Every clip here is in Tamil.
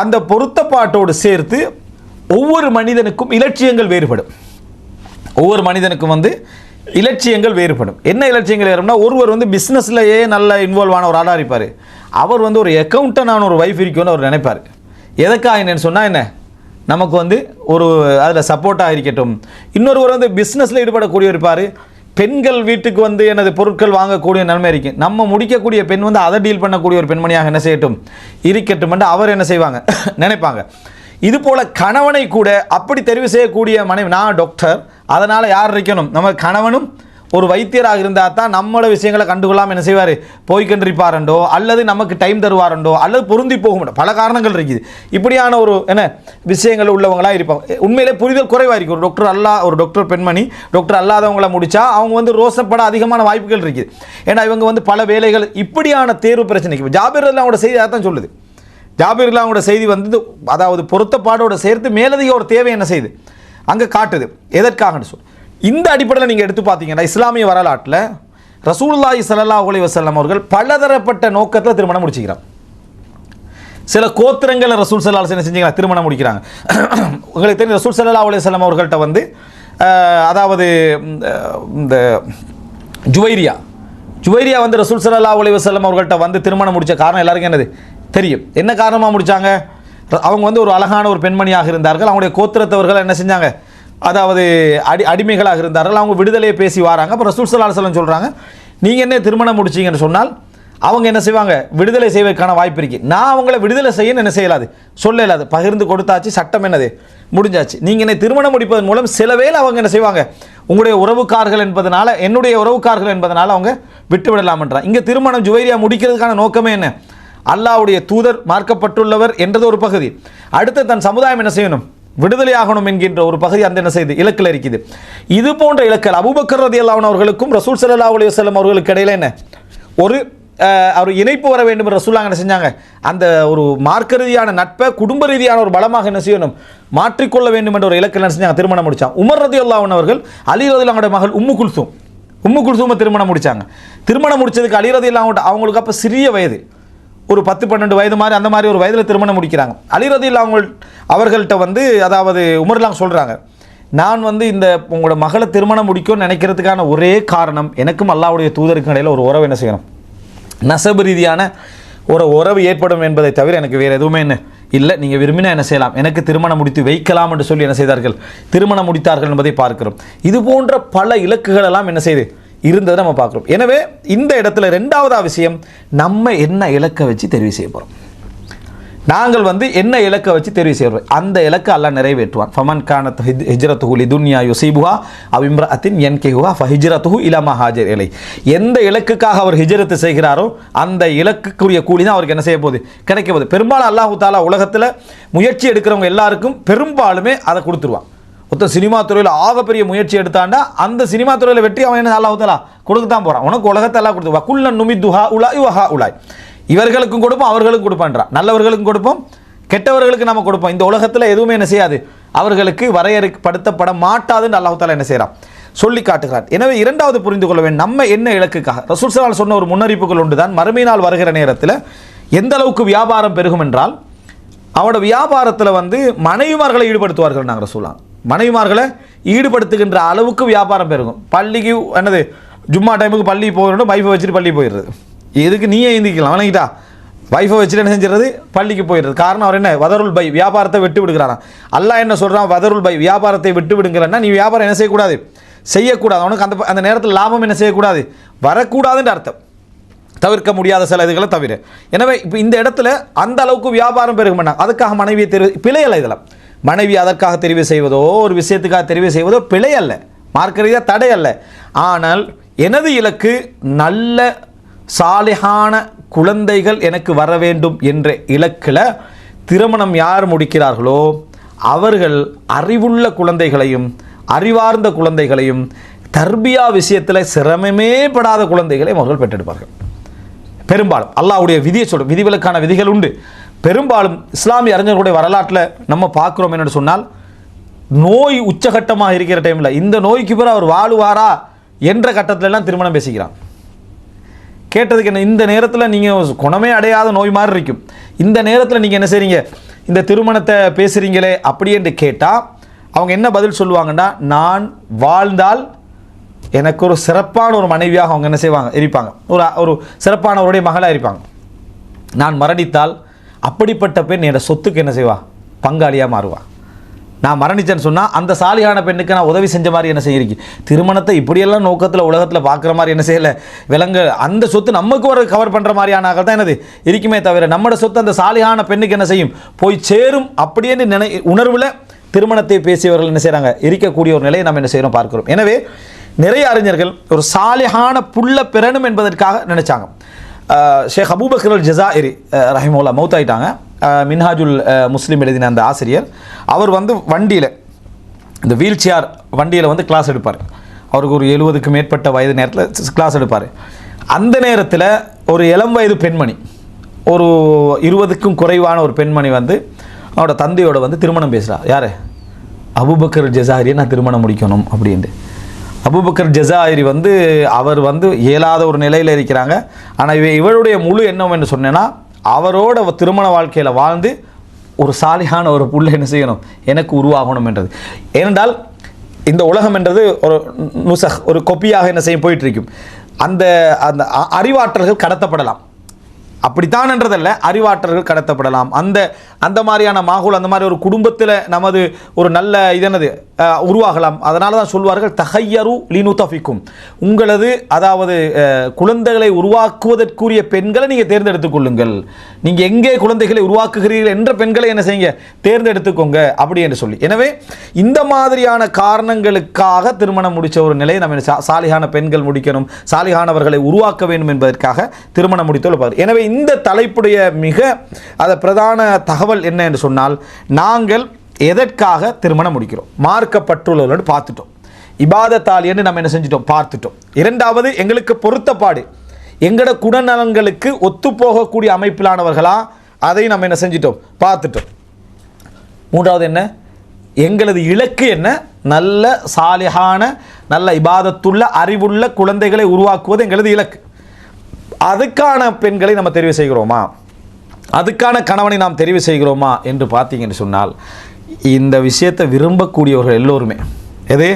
அந்த பொருத்தப்பாட்டோடு சேர்த்து ஒவ்வொரு மனிதனுக்கும் இலட்சியங்கள் வேறுபடும். ஒவ்வொரு மனிதனுக்கும் வந்து இலட்சியங்கள் வேறுபடும். என்ன இலட்சியங்கள் வேறும்னா ஒருவர் வந்து பிஸ்னஸ்லையே நல்ல இன்வால்வ் ஆன ஒரு ஆளாக இருப்பார். அவர் வந்து ஒரு அக்கௌண்டன்டான ஒரு வைஃப் இருக்கும்னு அவர் நினைப்பார். எதுக்காக என்னன்னு சொன்னால் என்ன? நமக்கு வந்து ஒரு அதில் சப்போர்ட்டாக இருக்கட்டும். இன்னொருவர் வந்து பிஸ்னஸில் ஈடுபடக்கூடிய இருப்பார். பெண்கள் வீட்டுக்கு வந்து எனது பொருட்கள் வாங்கக்கூடிய நிலைமை இருக்கு. நம்ம முடிக்கக்கூடிய பெண் வந்து அதை டீல் பண்ணக்கூடிய ஒரு பெண்மணியாக என்ன செய்யட்டும்? இருக்கட்டும் என்று அவர் என்ன செய்வாங்க? நினைப்பாங்க. இது போல கணவனை கூட அப்படி தெரிவு செய்யக்கூடிய மனைவி நான் டாக்டர் அதனால் யார் இருக்கணும்? நம்ம கணவனும் ஒரு வைத்தியராக இருந்தால் தான் நம்மளோட விஷயங்களை கண்டுகொள்ளாமல் என்ன செய்வார்? போய்கண்டிருப்பாரண்டோ அல்லது நமக்கு டைம் தருவாரண்டோ? அல்லது பொருந்தி போக பல காரணங்கள் இருக்குது. இப்படியான ஒரு என்ன விஷயங்கள் உள்ளவங்களாக இருப்பாங்க. உண்மையிலே புரிதல் குறைவாக இருக்கும் ஒரு டாக்டர் அல்லா ஒரு டாக்டர் பெண்மணி டாக்டர் அல்லாதவங்கள முடித்தா அவங்க வந்து ரோசப்பட அதிகமான வாய்ப்புகள் இருக்குது. ஏன்னா இவங்க வந்து பல வேலைகள் இப்படியான தேர்வு பிரச்சனைக்கு ஜாபீர் அவங்களோட செய்தி அதான் சொல்லுது. ஜாபீர் அவங்களோட செய்தி வந்து அதாவது பொருத்தப்பாடோட சேர்த்து மேலதிக ஒரு தேவை என்ன செய்யுது? அங்கே காட்டுது. எதற்காகன்னு சொல்லி இந்த அடிப்படையில் நீங்கள் எடுத்து பார்த்தீங்கன்னா இஸ்லாமிய வரலாற்றில் ரசூல்லாய் சல்லா அலைஹி வஸல்லம் அவர்கள் பலதரப்பட்ட நோக்கத்தில் திருமணம் முடிச்சுக்கிறாங்க சில கோத்திரங்களை ரசூல் சல்லா என்ன செஞ்சுக்கிறாங்க? திருமணம் முடிக்கிறாங்க. உங்களுக்கு தெரியும் ரசூல் சல்லா அலையம் அவர்கள்ட்ட வந்து அதாவது இந்த இந்த ஜுவைரியா. ஜுவைரியா வந்து ரசூல் சல்லா அலைஹி வஸல்லம் அவர்கள்ட்ட வந்து திருமணம் முடித்த காரணம் எல்லாருக்கும் என்னது? தெரியும். என்ன காரணமாக முடிச்சாங்க? அவங்க வந்து ஒரு அழகான ஒரு பெண்மணியாக இருந்தார்கள். அவங்களுடைய கோத்திரத்தவர்கள் என்ன செஞ்சாங்க? அதாவது அடி அடிமைகளாக இருந்தார்கள். அவங்க விடுதலையை பேசி வராங்க. அப்போ ரசூல் சல்லா அலுவலம் சொல்கிறாங்க நீங்கள் என்ன திருமணம் முடிச்சீங்கன்னு சொன்னால் அவங்க என்ன செய்வாங்க? விடுதலை செய்வதற்கான வாய்ப்பு இருக்கு. நான் அவங்கள விடுதலை செய்யன்னு என்ன செய்யலாது? சொல்ல இல்லாது பகிர்ந்து கொடுத்தாச்சு. சட்டம் என்னது? முடிஞ்சாச்சு. நீங்கள் என்னை திருமணம் முடிப்பதன் மூலம் சில வேலை அவங்க என்ன செய்வாங்க? உங்களுடைய உறவுக்காரர்கள் என்பதனால என்னுடைய உறவுக்காரர்கள் என்பதனால் அவங்க விட்டுவிடலாம்ன்றான் இங்கே திருமணம் ஜுவைரியா முடிக்கிறதுக்கான நோக்கமே என்ன? அல்லாவுடைய தூதர் மார்க்கப்பட்டுள்ளவர் என்றது ஒரு பகுதி. அடுத்து தன் சமுதாயம் என்ன செய்யணும்? விடுதலையாகணும் என்கின்ற ஒரு பகுதி அந்த என்ன செய்து? இலக்கில் இருக்குது இது போன்ற இலக்கல் அபுபக்கர் ரதி அல்லாவன் அவர்களுக்கும் ரசூல் சல்லா அலி வல்லம் அவர்களுக்கு இடையில என்ன? ஒரு அவர் இணைப்பு வர வேண்டும் என்று ரசூலாங்க என்ன செஞ்சாங்க? அந்த ஒரு மார்க்க ரீதியான நட்பை குடும்ப ரீதியான ஒரு பலமாக என்ன செய்யணும்? மாற்றிக்கொள்ள வேண்டும் என்ற ஒரு இலக்கில் என்ன செஞ்சாங்க? திருமணம் முடிச்சான் உமர் ரதியல்லாஹு அவர்கள் அலி ரதியல்லாஹுடைய மகள் உம்மு குல்சூம். உம்மு குல்சூமை திருமணம் முடித்தாங்க திருமணம் முடிச்சதுக்கு அலி ரதியல்லாஹு அவங்களுக்கு அப்போ சிறிய வயது. ஒரு பத்து பன்னெண்டு வயது மாதிரி அந்த மாதிரி ஒரு வயதில் திருமணம் முடிக்கிறாங்க. அலிரதியில் அவங்க அவர்கள்ட்ட வந்து அதாவது உமர்லாம் சொல்கிறாங்க நான் வந்து இந்த உங்களோட மகளை திருமணம் முடிக்கும்னு நினைக்கிறதுக்கான ஒரே காரணம் எனக்கும் அல்லாவுடைய தூதருக்கு இடையில் ஒரு உறவு என்ன செய்யணும்? நசபு ரீதியான ஒரு உறவு ஏற்படும் என்பதை தவிர எனக்கு வேறு எதுவுமே என்ன இல்லை நீங்கள் விரும்பினா என்ன செய்யலாம்? எனக்கு திருமணம் முடித்து வைக்கலாம் என்று சொல்லி என்ன செய்தார்கள்? திருமணம் முடித்தார்கள் என்பதை பார்க்கிறோம். இது போன்ற பல இலக்குகளெல்லாம் என்ன செய்து இருந்ததை நம்ம பார்க்குறோம். எனவே இந்த இடத்துல ரெண்டாவதா விஷயம் நம்ம என்ன இலக்கை வச்சு தெரிவு செய்ய போகிறோம் நாங்கள் வந்து என்ன இலக்கை வச்சு தெரிவு செய்கிறோம் அந்த இலக்கை அல்லாஹ் நிறைவேற்றுவான். ஃபமன் கானத் ஹிஜ்ரத்துஹு லி துன்யா யுசீபுஹா அவ் என் என்கேஹுஹா ஃபஹிஜ்ரத்துஹு இலமா ஹாஜர் இலை எந்த இலக்குக்காக அவர் ஹிஜ்ரத்து செய்கிறாரோ அந்த இலக்குக்குரிய கூலி தான் அவருக்கு என்ன செய்ய போகுது? கிடைக்க போகுது. பெரும்பாலும் அல்லாஹு தாலா உலகத்தில் முயற்சி எடுக்கிறவங்க எல்லாருக்கும் பெரும்பாலுமே அதை கொடுத்துருவான். ஒருத்தன் சினிமா துறையில் ஆகப்பெரிய முயற்சி எடுத்தாண்டா அந்த சினிமா துறையில் வெற்றி அவன் என்ன அல்லாஹு தாலா கொடுக்க தான் போகிறான் உனக்கு உலகத்தை எல்லாம் கொடுத்து குள்ள நுமி துஹா உலாய் வஹா உலாய். இவர்களுக்கும் கொடுப்போம் அவர்களுக்கும் கொடுப்பான்றான் நல்லவர்களுக்கும் கொடுப்போம் கெட்டவர்களுக்கு நம்ம கொடுப்போம். இந்த உலகத்தில் எதுவுமே என்ன செய்யாது. அவர்களுக்கு வரையறுப்படுத்தப்பட மாட்டாதுன்னு அல்லாஹ் என்ன செய்கிறான் சொல்லி காட்டுகிறார் எனவே இரண்டாவது புரிந்து கொள்ள வேண்டும் நம்ம என்ன இலக்குக்காக? ரசூல் சலால் சொன்ன ஒரு முன்னறிப்புகள் உண்டு தான் மறுமை நாள் வருகிற நேரத்தில் எந்த அளவுக்கு வியாபாரம் பெருகும் என்றால் அவனோட வியாபாரத்தில் வந்து மனைவிமார்களை ஈடுபடுத்துவார்கள் நாங்கள் ரசூலாம் மனைவிமார்களை ஈடுபடுத்துகின்ற அளவுக்கு வியாபாரம் பெருகும். பள்ளிக்கு என்னது ஜும்மா டைமுக்கு பள்ளி போயிடணும் வைஃபை வச்சுட்டு பள்ளி போயிடுறது. எதுக்கு நீயே ஏந்திக்கலாம் வணங்கிட்டா. வைஃபை வச்சுட்டு என்ன செஞ்சிடறது? பள்ளிக்கு போயிடுறது. காரணம் அவர் என்ன வதருள் பை வியாபாரத்தை விட்டு விடுகிறாராம். அல்லா என்ன சொல்கிறான் வதருள் பை வியாபாரத்தை விட்டு விடுங்கிறன்னா நீ வியாபாரம் என்ன செய்யக்கூடாது? செய்யக்கூடாது. அவனுக்கு அந்த அந்த நேரத்தில் லாபம் என்ன செய்யக்கூடாது? வரக்கூடாதுன்ற அர்த்தம். தவிர்க்க முடியாத சில இதுகளை தவிர. எனவே இப்போ இந்த இடத்துல அந்த அளவுக்கு வியாபாரம் பெருக அதுக்காக மனைவியை தெரு பிழையில இதெல்லாம். மனைவி அதற்காக தெரிவு செய்வதோ ஒரு விஷயத்துக்காக தெரிவு செய்வதோ பிழை அல்ல. மார்க்க ரீதியாக தடை அல்ல. ஆனால் எனது இலக்கு நல்ல சாலிகான குழந்தைகள் எனக்கு வர வேண்டும் என்ற இலக்கில் திருமணம் யார் முடிக்கிறார்களோ அவர்கள் அறிவுள்ள குழந்தைகளையும் அறிவார்ந்த குழந்தைகளையும் தர்பியா விஷயத்தில் சிரமமே படாத குழந்தைகளையும் அவர்கள் பெற்றெடுப்பார்கள். பெரும்பாலும். அல்லாஹ்வுடைய விதியை சொல்லும் விதிவிலக்கான விதிகள் உண்டு. பெரும்பாலும் இஸ்லாமிய அறிஞர்களுடைய வரலாற்றில் நம்ம பார்க்குறோம் என்னென்னு சொன்னால் நோய் உச்சகட்டமாக இருக்கிற டைமில் இந்த நோய்க்கு பிறகு அவர் வாழுவாரா என்ற கட்டத்திலலாம் திருமணம் பேசிக்கிறான். கேட்டதுக்கு என்ன இந்த நேரத்தில் நீங்கள் குணமே அடையாத நோய் மாதிரி இருக்கும். இந்த நேரத்தில் நீங்கள் என்ன செய்கிறீங்க இந்த திருமணத்தை பேசுகிறீங்களே அப்படி என்று கேட்டால் அவங்க என்ன பதில் சொல்லுவாங்கன்னா நான் வாழ்ந்தால் எனக்கு ஒரு சிறப்பான ஒரு மனைவியாக அவங்க என்ன செய்வாங்க இருப்பாங்க. ஒரு ஒரு சிறப்பானவருடைய மகளாக இருப்பாங்க. நான் மரணித்தால் அப்படிப்பட்ட பெண் என்னோட சொத்துக்கு என்ன செய்வா? பங்காளியாக மாறுவா. நான் மரணிச்சேன்னு சொன்னால் அந்த சாலியான பெண்ணுக்கு நான் உதவி செஞ்ச மாதிரி என்ன செய்யிருக்கேன் திருமணத்தை இப்படியெல்லாம் நோக்கத்தில் உலகத்தில் பார்க்குற மாதிரி என்ன செய்யலை? விலங்கு அந்த சொத்து நமக்கு ஒரு கவர் பண்ணுற மாதிரியான ஆக்கள் தான் என்னது? இருக்குமே தவிர நம்மளோட சொத்து அந்த சாலியான பெண்ணுக்கு என்ன செய்யும்? போய் சேரும் அப்படியே நினை உணர்வில் திருமணத்தை பேசியவர்கள் என்ன செய்கிறாங்க இருக்கக்கூடிய ஒரு நிலையை நம்ம என்ன செய்கிறோம் பார்க்கிறோம். எனவே நிறைய அறிஞர்கள் ஒரு சாலிஹான புல்ல பெறணும் என்பதற்காக நினைச்சாங்க. ஷேக் அபூபக்கர் அல் ஜசாயிரி ரஹிமுல்லா மௌத்தாயிட்டாங்க. மின்ஹாஜுல் முஸ்லீம் எழுதின அந்த ஆசிரியர். அவர் வந்து வண்டியில் இந்த வீல் சேர் வண்டியில் வந்து கிளாஸ் எடுப்பார். அவருக்கு ஒரு எழுபதுக்கு மேற்பட்ட வயது நேரத்தில் கிளாஸ் எடுப்பார். அந்த நேரத்தில் ஒரு இளம் வயது பெண்மணி ஒரு இருபதுக்கும் குறைவான ஒரு பெண்மணி வந்து அவரோட தந்தையோட வந்து திருமணம் பேசுகிறார் யார்? அபுபக்கர் ஜசாரியை நான் திருமணம் முடிக்கணும் அப்படின்ட்டு. அபூபக்கர் ஜசாயிரி வந்து அவர் வந்து இயலாத ஒரு நிலையில் இருக்கிறாங்க. ஆனால் இவ இவருடைய முழு எண்ணம் என்று சொன்னேன்னா அவரோட திருமண வாழ்க்கையில் வாழ்ந்து ஒரு சாலியான ஒரு புள்ள என்ன செய்யணும்? எனக்கு உருவாகணும் என்றது. ஏனென்றால் இந்த உலகம் என்றது ஒரு நுசக் ஒரு கொப்பியாக என்ன செய்ய போயிட்டு இருக்கும். அந்த அந்த அறிவாற்றல்கள் கடத்தப்படலாம். அப்படித்தான் என்றதல்ல அறிவாற்றல்கள் கடத்தப்படலாம். அந்த அந்த மாதிரியான மாகுல் அந்த மாதிரி ஒரு குடும்பத்தில் நமது ஒரு நல்ல இதனது உருவாகலாம். அதனால தான் சொல்வார்கள் தஹையரு லினுதஃபிக்கும். உங்களது அதாவது குழந்தைகளை உருவாக்குவதற்குரிய பெண்களை நீங்கள் தேர்ந்தெடுத்துக் கொள்ளுங்கள். நீங்கள் எங்கே குழந்தைகளை உருவாக்குகிறீர்கள் என்ற பெண்களை என்ன செய்யுங்க? தேர்ந்தெடுத்துக்கோங்க அப்படி என்று சொல்லி. எனவே இந்த மாதிரியான காரணங்களுக்காக திருமணம் முடித்த ஒரு நிலையை நம்ம என்ன சா- சாலிகான பெண்கள் முடிக்கணும் சாலிகானவர்களை உருவாக்க வேண்டும் என்பதற்காக திருமணம் முடித்துள்ள எனவே இந்த தலைப்புடைய மிக அதை பிரதான தகவல் என்ன என்று சொன்னால் நாங்கள் எதற்காக திருமணம் முடிக்கிறோம்? மார்க்கப்பட்டுள்ளவர்கள் பார்த்துட்டோம். இபாதத்தால் என்று நம்ம என்ன செஞ்சிட்டோம்? பார்த்துட்டோம். இரண்டாவது எங்களுக்கு பொருத்தப்பாடு. எங்களோட குணநலன்களுக்கு ஒத்துப்போகக்கூடிய அமைப்பிலானவர்களா அதை நம்ம என்ன செஞ்சிட்டோம்? பார்த்துட்டோம். மூன்றாவது என்ன? எங்களது இலக்கு என்ன? நல்ல சாலிகான நல்ல இபாதத்துள்ள அறிவுள்ள குழந்தைகளை உருவாக்குவது எங்களது இலக்கு. அதுக்கான பெண்களை நம்ம தெரிவு செய்கிறோமா? அதுக்கான கணவனை நாம் தெரிவு செய்கிறோமா என்று பார்த்தீங்கன்னு சொன்னால் இந்த விஷயத்தை விரும்பக்கூடியவர்கள் எல்லோருமே எது?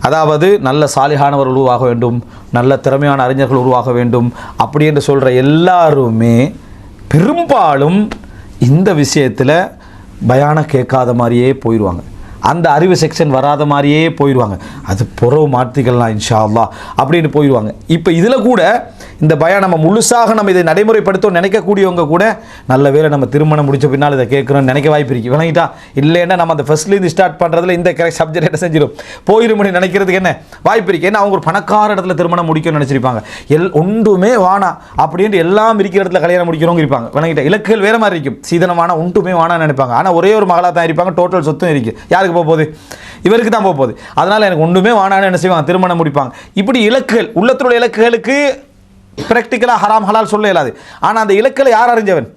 அதாவது நல்ல சாலிகானவர்கள் உருவாக வேண்டும் நல்ல திறமையான அறிஞர்கள் உருவாக வேண்டும் அப்படி என்று சொல்கிற எல்லாருமே பெரும்பாலும் இந்த விஷயத்தில் பயான கேட்காத மாதிரியே போயிடுவாங்க அந்த அறிவு செக்ஷன் வராத மாதிரியே போயிடுவாங்க அது புறவு மாற்றிக்கலாம் இன்ஷா அல்லா அப்படின்னு போயிடுவாங்க இப்போ இதில் கூட இந்த பயம் நம்ம முழுசாக நம்ம இதை நடைமுறைப்படுத்தோம் நினைக்கக்கூடியவங்க கூட நல்ல வேலை நம்ம திருமணம் முடிச்ச பின்னால் இதை கேட்கணும்னு நினைக்க வாய்ப்பு இருக்கு. விளங்கிட்டா? இல்லைன்னா நம்ம அந்த ஃபர்ஸ்ட்லேருந்து ஸ்டார்ட் பண்ணுறதுல இந்த கரெக்ட் சப்ஜெக்ட் என்ன செஞ்சிடும் போயிருமணி நினைக்கிறதுக்கு என்ன வாய்ப்பு இருக்கு? ஏன்னா அவங்க ஒரு பணக்கார இடத்துல திருமணம் முடிக்கணும்னு நினச்சிருப்பாங்க. எல் ஒன்றுமே வானா அப்படின்ட்டு எல்லாம் இருக்கிற இடத்துல கல்யாணம் முடிக்கிறவங்க இருப்பாங்க. விளங்கிட்ட? இலக்குகள் வேறு மாதிரி இருக்கும். சீதனமான ஒன்றுமே வானான்னு நினைப்பாங்க. ஆனால் ஒரே ஒரு மகளாக தான் இருப்பாங்க. டோட்டல் சொத்தும் இருக்குது யாருக்கு போக போகுது. இவருக்கு தான் போக போகுது. அதனால் எனக்கு ஒன்றுமே வானான்னு என்ன செய்வாங்க? திருமணம் முடிப்பாங்க. இப்படி இலக்குகள் உள்ளத்தினுடைய இலக்குகளுக்கு ப்ராக்டிக்கலாக ஹராம் ஹலால் சொல்ல இயலாது. ஆனால் அந்த இலக்குகளை யார் அறிஞ்சவன்?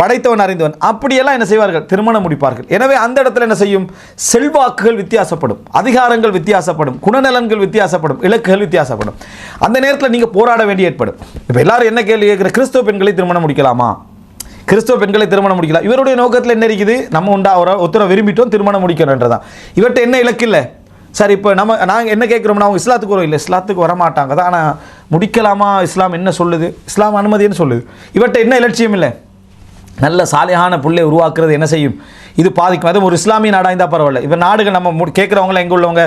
படைத்தவன் அறிந்தவன். அப்படியெல்லாம் என்ன செய்வார்கள்? திருமணம் முடிப்பார்கள். எனவே அந்த இடத்துல என்ன செய்யும்? செல்வாக்குகள் வித்தியாசப்படும். அதிகாரங்கள் வித்தியாசப்படும். குணநலன்கள் வித்தியாசப்படும். இலக்குகள் வித்தியாசப்படும். அந்த நேரத்தில் நீங்கள் போராட வேண்டி ஏற்படும். இப்போ எல்லாரும் என்ன கேள்வி கேட்குற? கிறிஸ்துவ பெண்களை திருமணம் முடிக்கலாமா? கிறிஸ்தவ பெண்களை திருமணம் முடிக்கலாம் இவருடைய நோக்கத்தில் என்ன இருக்குது? நம்ம உண்டா ஒரு ஒருத்தரை விரும்பிட்டோம் திருமணம் முடிக்கணுன்றதான் இவர்கிட்ட என்ன இலக்கு இல்லை? சார் இப்போ நம்ம நாங்கள் என்ன கேட்குறோம்னா அவங்க இஸ்லாத்துக்கு வரும் இல்லை இஸ்லாத்துக்கு வர மாட்டாங்க தான் ஆனால் முடிக்கலாமா? இஸ்லாம் என்ன சொல்லுது? இஸ்லாம் அனுமதின்னு சொல்லுது? இவர்கிட்ட என்ன இலட்சியம் இல்லை? நல்ல சாலையான புள்ளை உருவாக்குறது என்ன செய்யும்? இது பாதிக்கும். அதுவும் ஒரு இஸ்லாமிய நாடாக இருந்தால் பரவாயில்ல. இப்போ நாடுகள் நம்ம மு கேட்குறவங்கள எங்கே உள்ளவங்க?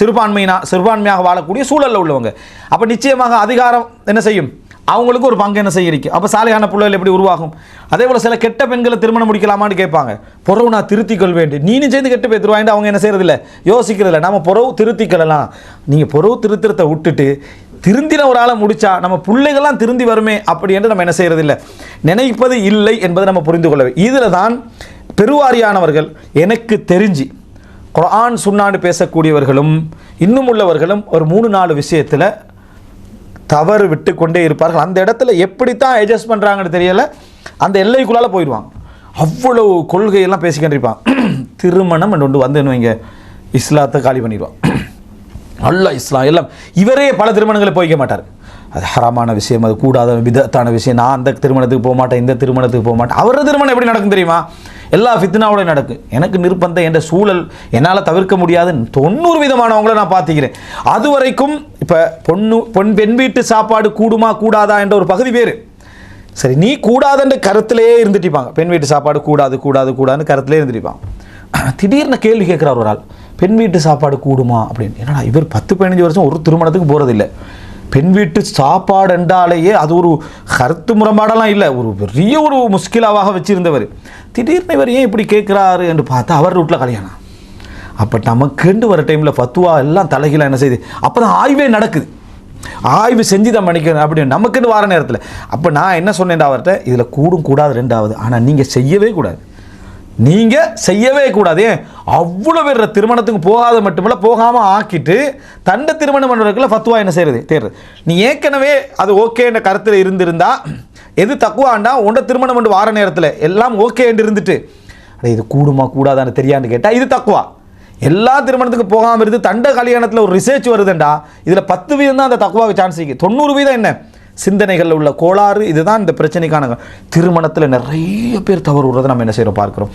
சிறுபான்மையினா சிறுபான்மையாக வாழக்கூடிய சூழலில் உள்ளவங்க. அப்போ நிச்சயமாக அதிகாரம் என்ன செய்யும்? அவங்களுக்கு ஒரு பங்கு என்ன செய்ய இருக்கு? அப்போ சாலையான பிள்ளைகள் எப்படி உருவாகும்? அதே போல் சில கெட்ட பெண்களை திருமணம் முடிக்கலாமான்னு கேட்பாங்க. பொறவு நான் திருத்திக் கொள்வேண்டு நீனும் சேர்ந்து கெட்டு பேத்துருவாங்க அவங்க என்ன செய்யறதில்ல? யோசிக்கிறதில்ல. நம்ம பொறவு திருத்திக்கலாம் நீங்கள் பொறவு திருத்திரத்தை விட்டுட்டு திருந்தின ஒரு ஆளை முடித்தா நம்ம பிள்ளைகள்லாம் திருந்தி வருமே அப்படி என்று நம்ம என்ன செய்யறதில்ல? நினைப்பது இல்லை என்பதை நம்ம புரிந்து கொள்ளவே இதில் தான் பெருவாரியானவர்கள் எனக்கு தெரிஞ்சு குரான் சுண்ணாண்டு பேசக்கூடியவர்களும் இன்னும் உள்ளவர்களும் ஒரு மூணு நாலு விஷயத்தில் தவறு விட்டு கொண்டே இருப்பார்கள். அந்த இடத்துல எப்படித்தான் அட்ஜஸ்ட் பண்ணுறாங்கன்னு தெரியல. அந்த எல்லைக்குள்ளால போயிடுவாங்க. அவ்வளவு கொள்கையெல்லாம் பேசிக்கிட்டிருப்பான் திருமணம் என்று ஒன்று வந்து வைங்க. இஸ்லாத்தை காலி பண்ணிடுவான் அல்ல இஸ்லாம் எல்லாம் இவரே பல திருமணங்களை போய்க்க மாட்டார். அது ஹராமான விஷயம் அது கூடாத விதத்தான விஷயம். நான் அந்த திருமணத்துக்கு போக மாட்டேன் இந்த திருமணத்துக்கு போக மாட்டேன். அவரது திருமணம் எப்படி நடக்கும் தெரியுமா? எல்லா ஃபித்னாவோட நடக்கும் எனக்கு நிர்பந்தம் என்ற சூழல் என்னால் தவிர்க்க முடியாது. தொண்ணூறு விதமானவங்கள நான் பார்த்துக்கிறேன். அது வரைக்கும் இப்போ பொண்ணு பொன் பெண் வீட்டு சாப்பாடு கூடுமா கூடாதா என்ற ஒரு பகுதி பேர் சரி நீ கூடாதுன்ற கருத்திலேயே இருந்துட்டிப்பாங்க பெண் வீட்டு சாப்பாடு கூடாது கூடாது கூடாதுன்னு கருத்திலே இருந்துட்டிப்பாங்க திடீர்னு கேள்வி கேட்குறார் ஒரு ஆள். பெண் வீட்டு சாப்பாடு கூடுமா? அப்படின்னு. என்னடா இவர் பத்து பதினஞ்சு வருஷம் ஒரு திருமணத்துக்கு போகிறதில்லை பெண் வீட்டு சாப்பாடு என்றாலேயே அது ஒரு கருத்து முரண்பாடெல்லாம் இல்லை. ஒரு பெரிய ஒரு முஸ்கிலாவாக வச்சிருந்தவர். திடீர்னு இவர் ஏன் இப்படி கேட்குறாரு என்று பார்த்தா அவர் ரூட்டில் கல்யாணம். அப்போ நமக்குண்டு வர டைமில் ஃபத்துவா எல்லாம் தலைகீழாக என்ன செய்யுது அப்போ தான் ஆய்வே நடக்குது. ஆய்வு செஞ்சு தான் மன்னிக்கணும் அப்படின்னு நமக்குன்னு வர நேரத்தில். அப்போ நான் என்ன சொன்னேன் அவர்கிட்ட? இதில் கூடும் கூடாது ரெண்டாவது. ஆனால் நீங்கள் செய்யவே கூடாது. நீங்கள் செய்யவே கூடாது. அவ்வளோ பேர் திருமணத்துக்கு போகாத மட்டுமல்ல போகாமல் ஆக்கிட்டு தண்டை திருமணம் பண்ணுறதுக்குள்ள ஃபத்துவா என்ன செய்கிறது தேர்றது. நீ ஏற்கனவே அது ஓகேன்ற கருத்தில் இருந்திருந்தா எது தக்குவாண்டா? உண்ட திருமணம் பண்ணி வார நேரத்தில் எல்லாம் ஓகேன்னு இருந்துட்டு. அட இது கூடுமா கூடாதான்னு தெரியான்னு கேட்டால் இது தக்குவா? எல்லா திருமணத்துக்கு போகாமல் இருந்து தண்ட கல்யாணத்தில் ஒரு ரிசர்ச் வருதுண்டா? இதில் பத்து வீதம் தான் அந்த தக்குவாக்கு சான்ஸ் இருக்குது தொண்ணூறு வீதம் என்ன? சிந்தனைகளில் உள்ள கோளாறு இதுதான் இந்த பிரச்சனைக்கான திருமணத்தில் நிறைய பேர் தவறு விடுறதை நம்ம என்ன செய்கிறோம் பார்க்குறோம்.